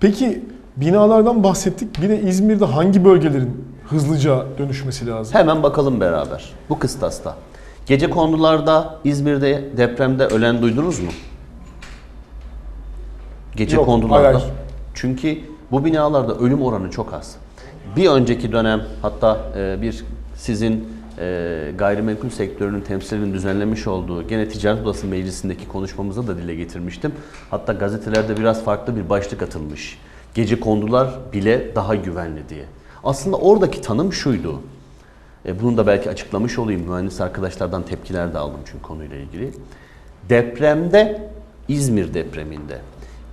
Peki binalardan bahsettik. Bir de İzmir'de hangi bölgelerin hızlıca dönüşmesi lazım? Hemen bakalım beraber bu kıstasta. Gece kondularda İzmir'de depremde ölen duydunuz mu? Gece Yok, kondularda. hayır. Çünkü bu binalarda ölüm oranı çok az. Bir önceki dönem hatta e, bir sizin gayrimenkul sektörünün temsilinin düzenlemiş olduğu gene Ticaret Odası Meclisi'ndeki konuşmamızda da dile getirmiştim. Hatta gazetelerde biraz farklı bir başlık atılmış. Gece kondular bile daha güvenli diye. Aslında oradaki tanım şuydu. E, bunu da belki açıklamış olayım. Mühendis arkadaşlardan tepkiler de aldım çünkü konuyla ilgili. Depremde, İzmir depreminde,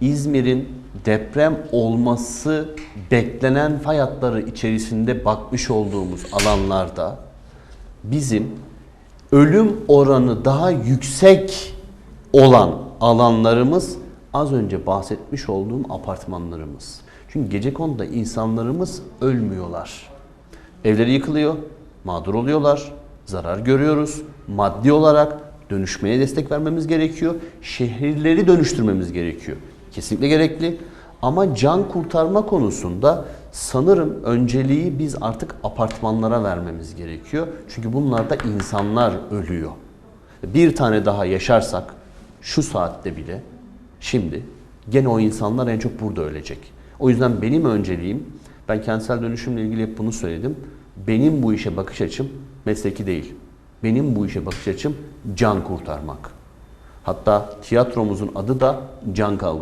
İzmir'in deprem olması beklenen fay hatları içerisinde bakmış olduğumuz alanlarda bizim ölüm oranı daha yüksek olan alanlarımız az önce bahsetmiş olduğum apartmanlarımız. Çünkü gece konuda insanlarımız ölmüyorlar. Evleri yıkılıyor, mağdur oluyorlar, zarar görüyoruz. Maddi olarak dönüşmeye destek vermemiz gerekiyor. Şehirleri dönüştürmemiz gerekiyor. Kesinlikle gerekli. Ama can kurtarma konusunda sanırım önceliği biz artık apartmanlara vermemiz gerekiyor. Çünkü bunlarda insanlar ölüyor. Bir tane daha yaşarsak şu saatte bile şimdi gene o insanlar en çok burada ölecek. O yüzden benim önceliğim ben kentsel dönüşümle ilgili hep bunu söyledim. Benim bu işe bakış açım mesleki değil. Benim bu işe bakış açım can kurtarmak. Hatta tiyatromuzun adı da can kavgası.